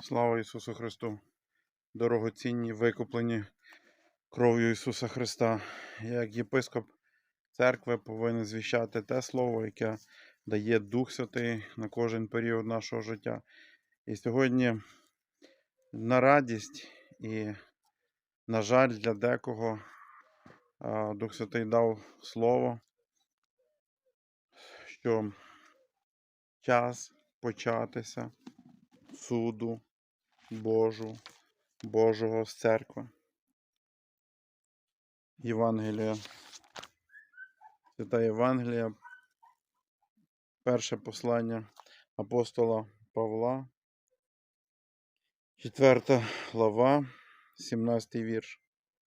Слава Ісусу Христу! Дорогоцінні, викуплені кров'ю Ісуса Христа. Я, Як єпископ церкви повинен звіщати те слово, яке дає Дух Святий на кожен період нашого життя. І сьогодні на радість і, на жаль, для декого Дух Святий дав слово, що час початися суду Божу, Божого з церкви. Євангелія. Свята Євангелія. Перше послання апостола Павла. Четверта глава, 17 вірш.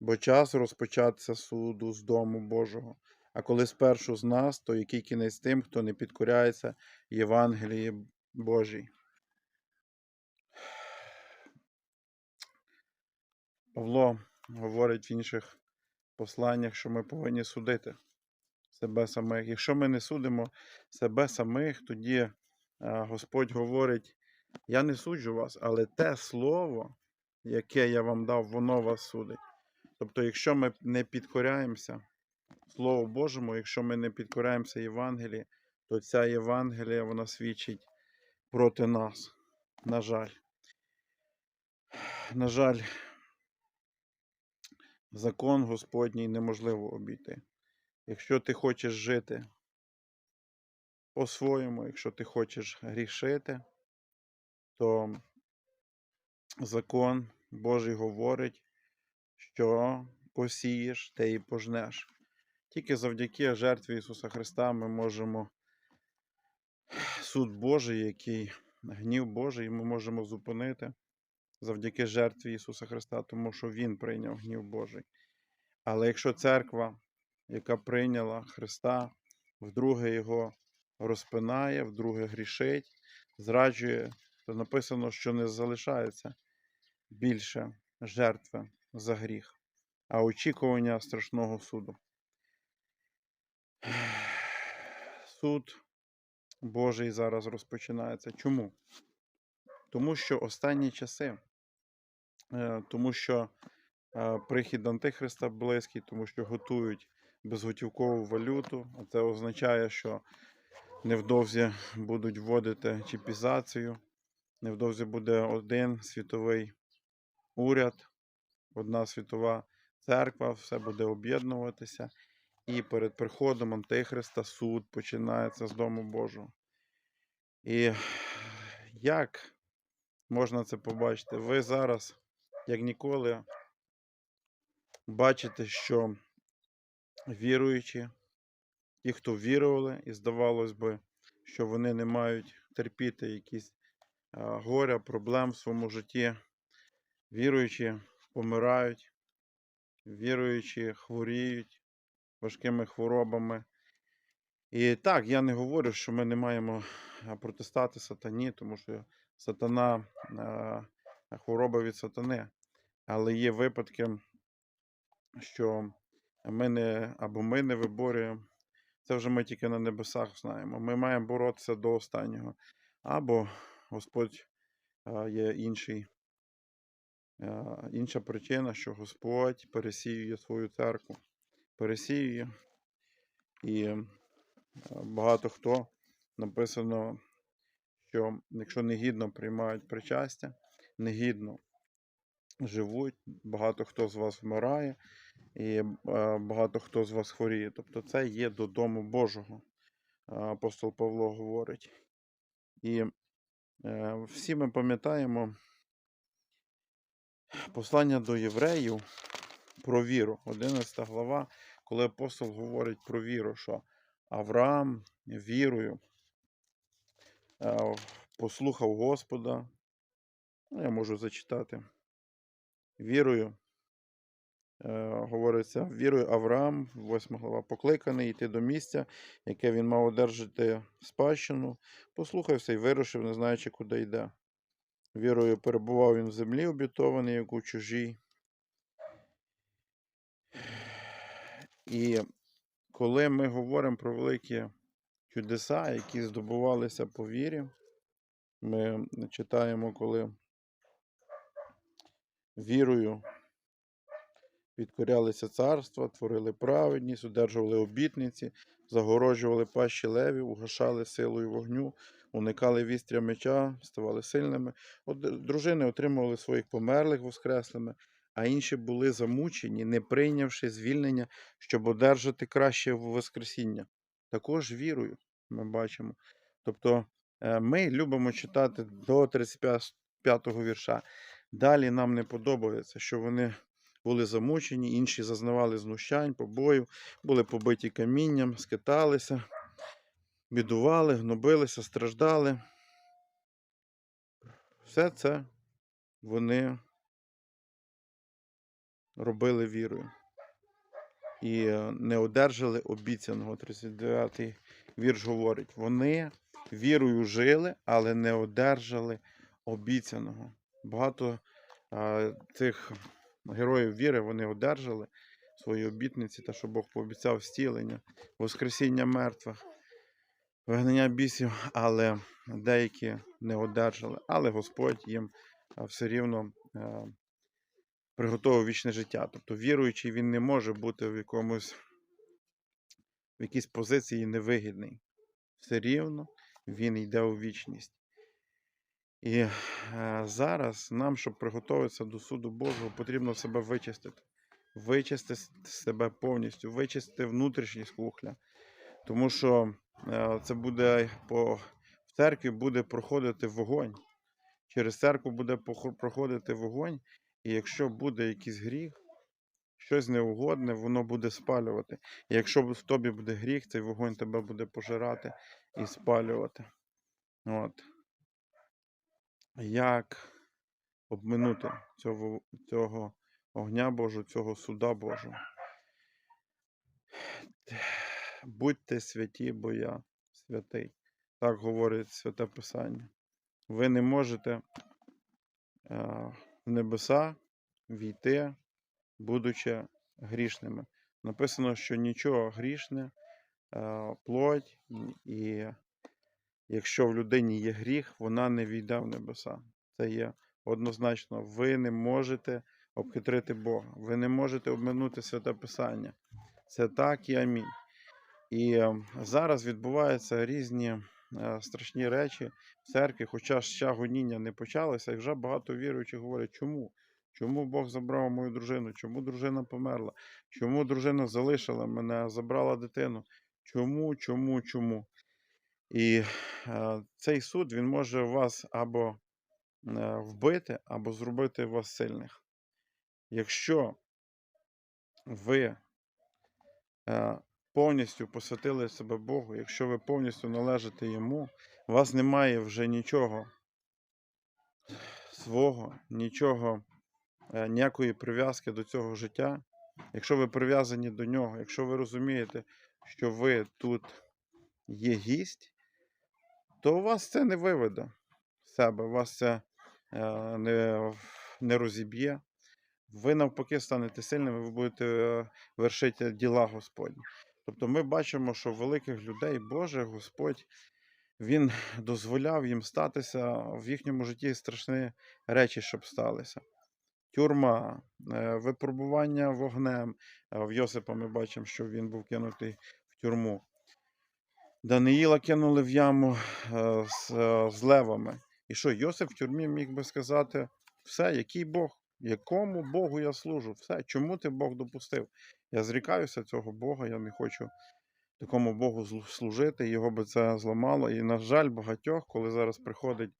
Бо час розпочатися суду з дому Божого. А коли спершу з нас, то який кінець тим, хто не підкоряється Євангелії Божій. Павло говорить в інших посланнях, що ми повинні судити себе самих. Якщо ми не судимо себе самих, тоді е, Господь говорить: Я не суджу вас, але те слово, яке я вам дав, воно вас судить. Тобто, якщо ми не підкоряємося Слову Божому, якщо ми не підкоряємося Євангелії, то ця Євангелія вона свідчить проти нас. На жаль. На жаль, закон Господній неможливо обійти. Якщо ти хочеш жити по-своєму, якщо ти хочеш грішити, то закон Божий говорить, що посієш, те і пожнеш. Тільки завдяки жертві Ісуса Христа ми можемо суд Божий, який гнів Божий, ми можемо зупинити завдяки жертві Ісуса Христа, тому що Він прийняв гнів Божий. Але якщо церква, яка прийняла Христа, вдруге Його розпинає, вдруге грішить, зраджує, то написано, що не залишається більше жертви за гріх, а очікування страшного суду. Суд Божий зараз розпочинається. Чому? Тому що останні часи, тому що е, прихід Антихриста близький, тому що готують безготівкову валюту. А це означає, що невдовзі будуть вводити чіпізацію, невдовзі буде один світовий уряд, одна світова церква, все буде об'єднуватися. І перед приходом Антихриста суд починається з Дому Божого. І як можна це побачити? Ви зараз, як ніколи, бачите, що віруючі, ті, хто вірували, і здавалось би, що вони не мають терпіти якісь горя, проблем в своєму житті. Віруючі помирають, віруючі хворіють важкими хворобами. І так, я не говорю, що ми не маємо протистати сатані, тому що сатана хвороба від сатани. Але є випадки, що ми не або ми не виборюємо. Це вже ми тільки на небесах знаємо. Ми маємо боротися до останнього. Або Господь є інший, інша причина, що Господь пересіює свою церкву. Пересіює. І багато хто написано, що якщо негідно приймають причастя, негідно живуть, багато хто з вас вмирає, і е, багато хто з вас хворіє. Тобто це є до дому Божого, е, апостол Павло говорить. І е, всі ми пам'ятаємо послання до євреїв про віру, 11 глава, коли апостол говорить про віру, що Авраам вірою послухав Господа. Ну, я можу зачитати. Вірою, е, говориться, вірою Авраам, 8 глава, покликаний йти до місця, яке він мав одержати спадщину, послухався і вирушив, не знаючи, куди йде. Вірою перебував він в землі обітований, як у чужій. І коли ми говоримо про великі чудеса, які здобувалися по вірі, ми читаємо, коли вірою підкорялися царства, творили праведність, одержували обітниці, загороджували пащі левів, угашали силою вогню, уникали вістря меча, ставали сильними. Дружини отримували своїх померлих воскреслими, а інші були замучені, не прийнявши звільнення, щоб одержати краще воскресіння. Також вірою ми бачимо. Тобто е, ми любимо читати до 35 го вірша. Далі нам не подобається, що вони були замучені, інші зазнавали знущань, побою, були побиті камінням, скиталися, бідували, гнобилися, страждали. Все це вони робили вірою. І е, не одержали обіцяного. 39-й вірш говорить: вони вірою жили, але не одержали обіцяного. Багато а, цих героїв віри вони одержали свої обітниці, та що Бог пообіцяв зцілення, воскресіння мертвих, вигнання бісів, але деякі не одержали. Але Господь їм а, все рівно е, приготував вічне життя. Тобто віруючий він не може бути в якомусь в якійсь позиції невигідний. Все рівно він йде у вічність. І е, зараз нам, щоб приготуватися до суду Божого, потрібно себе вичистити. Вичистити себе повністю, вичистити внутрішні скухля. Тому що е, це буде по, в церкві буде проходити вогонь. Через церкву буде проходити вогонь, і якщо буде якийсь гріх, щось неугодне, воно буде спалювати. І якщо в тобі буде гріх, цей вогонь тебе буде пожирати і спалювати. От. Як обминути цього, цього огня Божого, цього суда Божого? Будьте святі, бо я святий. Так говорить Святе Писання. Ви не можете е, в небеса війти, будучи грішними. Написано, що нічого грішне, е, плоть, і якщо в людині є гріх, вона не війде в небеса. Це є однозначно. Ви не можете обхитрити Бога, ви не можете обминути святе Писання. Це так і амінь. І е, зараз відбуваються різні е, страшні речі в церкві, хоча ще гоніння не почалося, і вже багато віруючих говорять, чому? Чому Бог забрав мою дружину? Чому дружина померла? Чому дружина залишила мене, забрала дитину? Чому, чому, чому? І е, цей суд він може вас або е, вбити, або зробити вас сильних. Якщо ви е, повністю посвятили себе Богу, якщо ви повністю належите Йому, у вас немає вже нічого свого, нічого, е, ніякої прив'язки до цього життя. Якщо ви прив'язані до нього, якщо ви розумієте, що ви тут є гість, то у вас це не виведе себе, вас це е, не, не розіб'є. Ви навпаки станете сильними, ви будете е, вершити діла Господні. Тобто ми бачимо, що великих людей Боже Господь Він дозволяв їм статися в їхньому житті страшні речі, щоб сталися. Тюрма, е, випробування вогнем. Е, В Йосипа ми бачимо, що він був кинутий в тюрму. Даниїла кинули в яму е, з, е, з левами. І що, Йосип в тюрмі міг би сказати: все, який Бог, якому Богу я служу? Все, чому ти Бог допустив? Я зрікаюся цього Бога, я не хочу такому Богу служити, його би це зламало. І, на жаль, багатьох, коли зараз приходить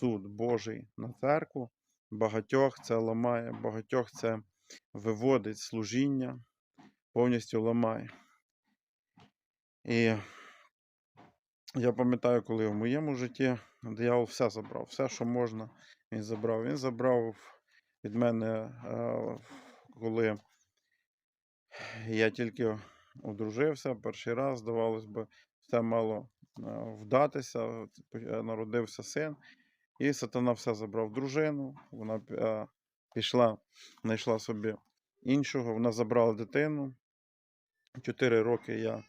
суд Божий на церкву, багатьох це ламає, багатьох це виводить служіння, повністю ламає. І я пам'ятаю, коли в моєму житті диявол все забрав, все, що можна, він забрав. Він забрав від мене, коли я тільки одружився перший раз, здавалось би, все мало вдатися. е, Народився син, і сатана все забрав дружину. Вона пішла, знайшла собі іншого, вона забрала дитину. Чотири роки я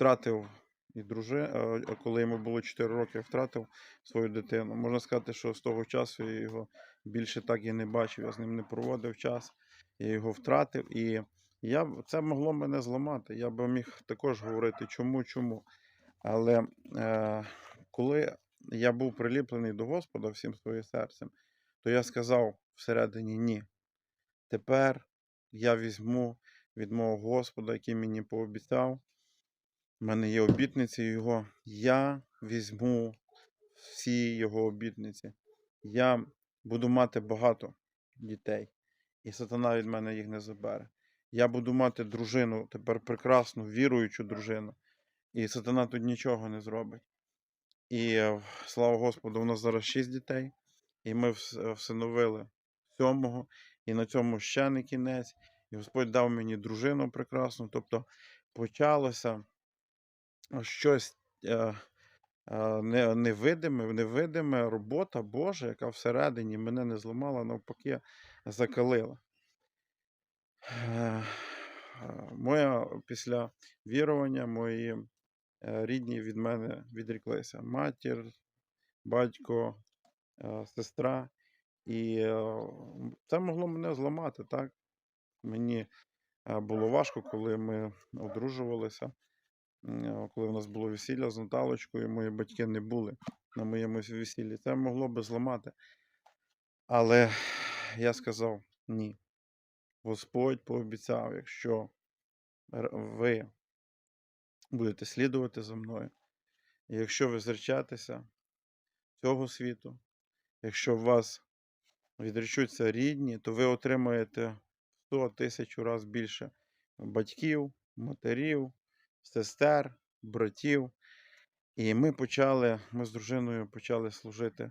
втратив і дружина, коли йому було 4 роки, втратив свою дитину. Можна сказати, що з того часу я його більше так і не бачив, я з ним не проводив час, я його втратив. І я, це могло мене зламати. Я би міг також говорити, чому, чому. Але е, коли я був приліплений до Господа всім своїм серцем, то я сказав всередині ні. Тепер я візьму від мого Господа, який мені пообіцяв. У мене є обітниці Його. Я візьму всі Його обітниці. Я буду мати багато дітей, і сатана від мене їх не забере. Я буду мати дружину, тепер прекрасну, віруючу дружину, і сатана тут нічого не зробить. І е, слава Господу, у нас зараз шість дітей, і ми е, всиновили сьомого, і на цьому ще не кінець. І Господь дав мені дружину прекрасну. Тобто почалося щось е, е, невидиме, невидиме робота Божа, яка всередині мене не зламала, навпаки, закалила. Е, Моя після вірування, мої е, рідні від мене відріклися. Матір, батько, е, сестра. І е, це могло мене зламати, так? Мені е, було важко, коли ми одружувалися, коли у нас було весілля з Наталочкою, мої батьки не були на моєму весіллі. Це могло би зламати. Але я сказав ні. Господь пообіцяв, якщо ви будете слідувати за мною, і якщо ви зречетеся цього світу, якщо в вас відречуться рідні, то ви отримаєте 100 тисячу разів більше батьків, матерів, сестер, братів. І ми почали, ми з дружиною почали служити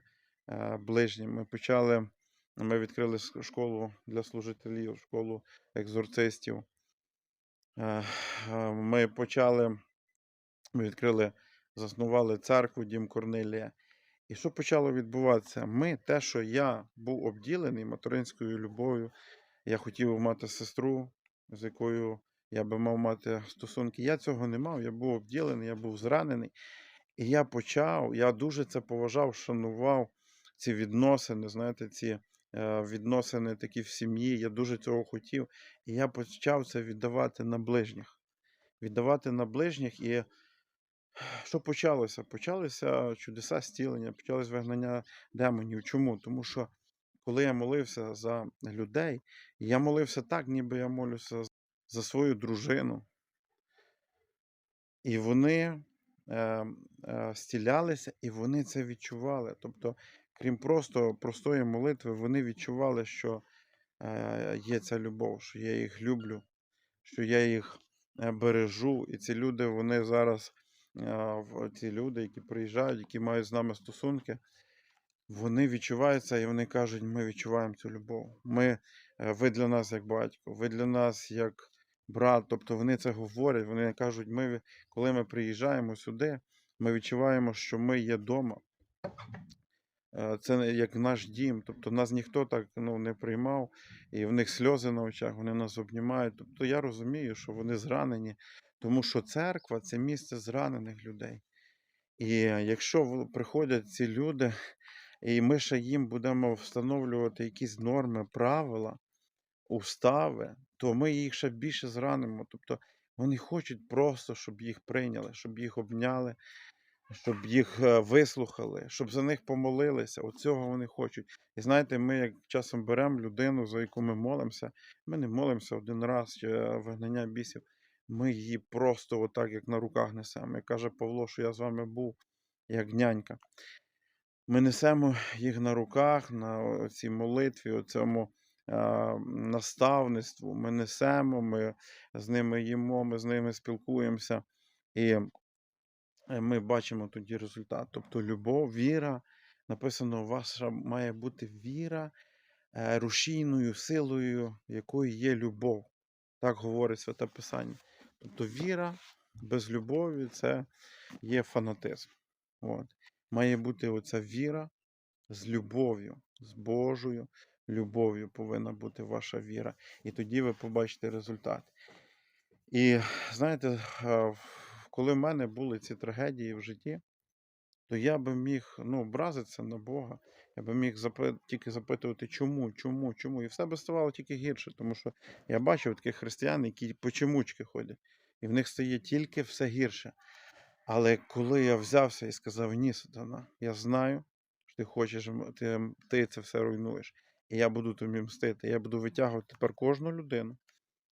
е, ближнім. Ми почали, ми відкрили школу для служителів, школу екзорцистів. Е, е, Ми почали, ми відкрили, заснували церкву Дім Корнилія. І що почало відбуватися? Ми, те, що я був обділений материнською любов'ю, я хотів мати сестру, з якою я би мав мати стосунки. Я цього не мав, я був обділений, я був зранений. І я почав, я дуже це поважав, шанував ці відносини, знаєте, ці е, відносини такі в сім'ї. Я дуже цього хотів. І я почав це віддавати на ближніх. Віддавати на ближніх. І що почалося? Почалися чудеса зцілення, почалось вигнання демонів. Чому? Тому що коли я молився за людей, я молився так, ніби я молюся за свою дружину. І вони е, е, зцілялися, і вони це відчували. Тобто, крім просто простої молитви, вони відчували, що е, є ця любов, що я їх люблю, що я їх е, бережу. І ці люди, вони зараз, е, ці люди, які приїжджають, які мають з нами стосунки, вони відчуваються і вони кажуть, ми відчуваємо цю любов. Ми, е, ви для нас як батько, ви для нас як брат. Тобто вони це говорять, вони кажуть, ми, коли ми приїжджаємо сюди, ми відчуваємо, що ми є вдома. Е, Це як наш дім. Тобто нас ніхто так ну, не приймав, і в них сльози на очах, вони нас обнімають. Тобто я розумію, що вони зранені, тому що церква це місце зранених людей. І якщо приходять ці люди, і ми ще їм будемо встановлювати якісь норми, правила, устави, то ми їх ще більше зранимо. Тобто вони хочуть просто, щоб їх прийняли, щоб їх обняли, щоб їх е, вислухали, щоб за них помолилися. Оцього вони хочуть. І знаєте, ми як часом беремо людину, за яку ми молимося, ми не молимося один раз е, вигнання бісів. Ми її просто отак, як на руках несемо. Як каже Павло, що я з вами був як нянька. Ми несемо їх на руках, на цій молитві, у цьому наставництву. Ми несемо, ми з ними їмо, ми з ними спілкуємося. І е, ми бачимо тоді результат. Тобто любов, віра. Написано, ваша має бути віра е, рушійною силою, якою є любов. Так говорить Святе Писання. Тобто віра без любові це є фанатизм. От. Має бути оця віра з любов'ю, з Божою любов'ю повинна бути ваша віра. І тоді ви побачите результат. І знаєте, е, коли в мене були ці трагедії в житті, то я би міг ну, образитися на Бога. Я би міг тільки запитувати, чому, чому, чому. І все би ставало тільки гірше, тому що я бачив таких християн, які по чомучки ходять, і в них стає тільки все гірше. Але коли я взявся і сказав, ні, сатана, я знаю, що ти хочеш, ти, ти це все руйнуєш. І я буду тобі мстити. Я буду витягувати тепер кожну людину,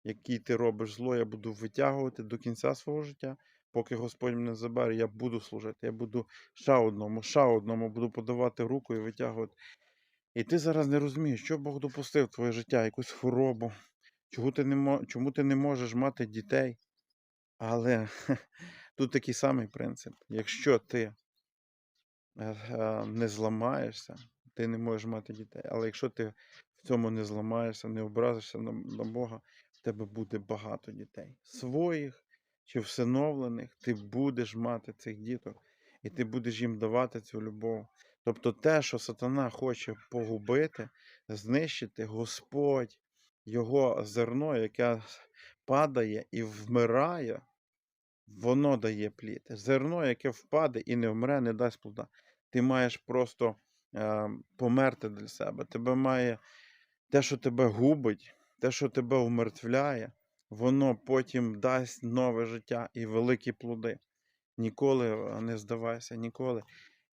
якій ти робиш зло, я буду витягувати до кінця свого життя, поки Господь мене забере, я буду служити. Я буду ще одному, ще одному, буду подавати руку і витягувати. І ти зараз не розумієш, що Бог допустив в твоє життя, якусь хворобу, чому ти не, чому ти не можеш мати дітей. Але тут такий самий принцип. Якщо ти е, е, не зламаєшся, ти не можеш мати дітей. Але якщо ти в цьому не зламаєшся, не образишся на, на Бога, в тебе буде багато дітей. Своїх чи всиновлених, ти будеш мати цих діток, і ти будеш їм давати цю любов. Тобто те, що сатана хоче погубити, знищити, Господь, його зерно, яке падає і вмирає, воно дає плід. Зерно, яке впаде і не вмре, не дасть плода. Ти маєш просто померти для себе. Тебе має те, що тебе губить, те, що тебе умертвляє, воно потім дасть нове життя і великі плоди. Ніколи е, не здавайся, ніколи.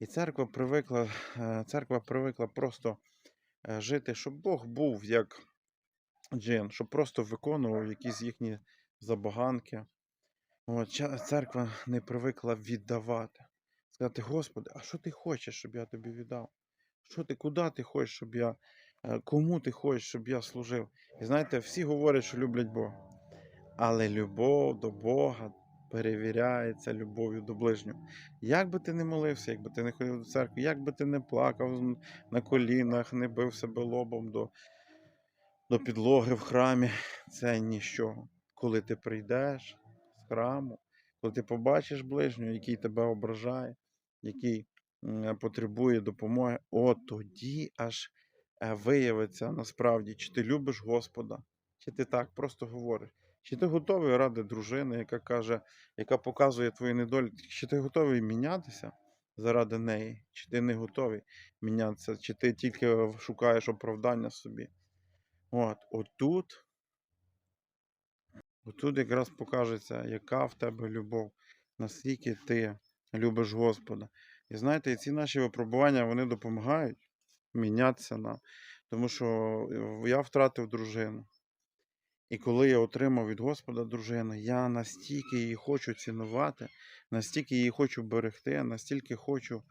І церква привикла, е, церква привикла просто е, жити, щоб Бог був як джин, щоб просто виконував якісь їхні забаганки. От, церква не привикла віддавати. Сказати, Господи, а що ти хочеш, щоб я тобі віддав? Що ти, куди ти хочеш, щоб я, е, кому ти хочеш, щоб я служив? І знаєте, всі говорять, що люблять Бога. Але любов до Бога перевіряється любов'ю до ближнього. Як би ти не молився, як би ти не ходив до церкви, як би ти не плакав на колінах, не бив себе лобом до, до підлоги в храмі, це ніщо. Коли ти прийдеш з храму, коли ти побачиш ближнього, який тебе ображає, який потребує допомоги, от тоді аж е, виявиться насправді, чи ти любиш Господа, чи ти так просто говориш. Чи ти готовий ради дружини, яка каже, яка показує твої недоліки, чи ти готовий мінятися заради неї, чи ти не готовий мінятися, чи ти тільки шукаєш оправдання собі. От, отут, отут якраз покажеться, яка в тебе любов, наскільки ти любиш Господа. І знаєте, ці наші випробування вони допомагають мінятися нам. Тому що е, я втратив дружину. І коли я отримав від Господа дружину, я настільки її хочу цінувати, настільки її хочу берегти, настільки хочу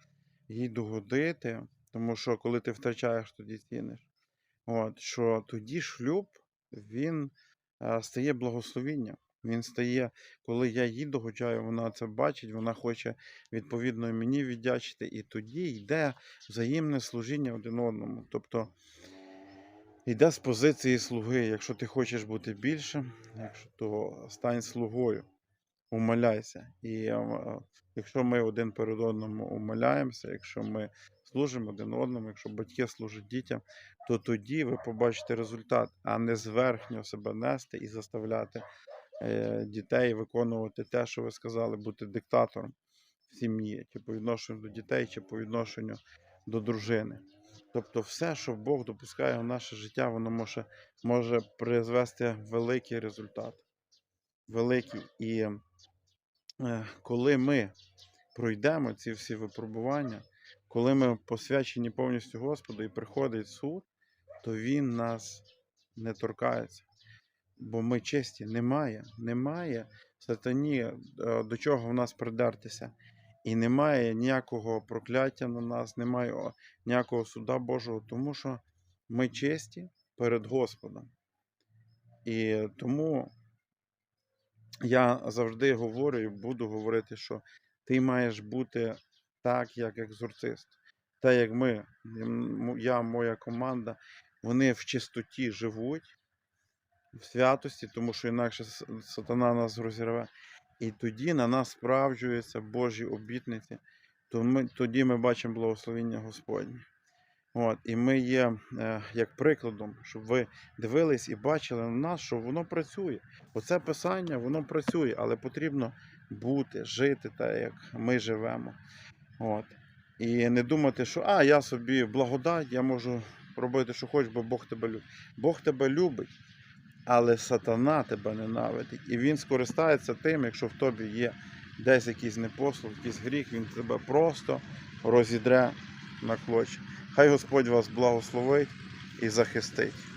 їй догодити, тому що коли ти втрачаєш, тоді ціниш. От, що тоді шлюб він е, стає благословінням. Він стає, коли я їй догоджаю, вона це бачить, вона хоче відповідно мені віддячити, і тоді йде взаємне служіння один одному. Тобто йде з позиції слуги. Якщо ти хочеш бути більшим, то стань слугою, умоляйся. І е, якщо ми один перед одним умоляємося, якщо ми служимо один одному, якщо батьки служать дітям, то тоді ви побачите результат, а не зверхньо себе нести і заставляти дітей виконувати те, що ви сказали, бути диктатором в сім'ї, чи по відношенню до дітей, чи по відношенню до дружини. Тобто, все, що Бог допускає в наше життя, воно може, може призвести великий результат. Великий. І е, коли ми пройдемо ці всі випробування, коли ми посвячені повністю Господу і приходить суд, то Він нас не торкається. Бо ми честі, немає, немає сатані, е, до чого в нас придертися. І немає ніякого прокляття на нас, немає ніякого суда Божого, тому що ми честі перед Господом. І тому я завжди говорю і буду говорити, що ти маєш бути так, як екзорцист. Та як ми, я, моя команда, вони в чистоті живуть, в святості, тому що інакше сатана нас розірве. І тоді на нас справджуються Божі обітниці, то ми, тоді ми бачимо благословення Господнє. От, і ми є е, як прикладом, щоб ви дивились і бачили на нас, що воно працює. Оце писання, воно працює, але потрібно бути, жити так, як ми живемо. От. І не думати, що а, я собі благодать, я можу робити, що хочу, бо Бог тебе любить. Бог тебе любить, але сатана тебе ненавидить. І він скористається тим, якщо в тобі є десь якийсь непослух, якийсь гріх, він тебе просто розідре на клочі. Хай Господь вас благословить і захистить.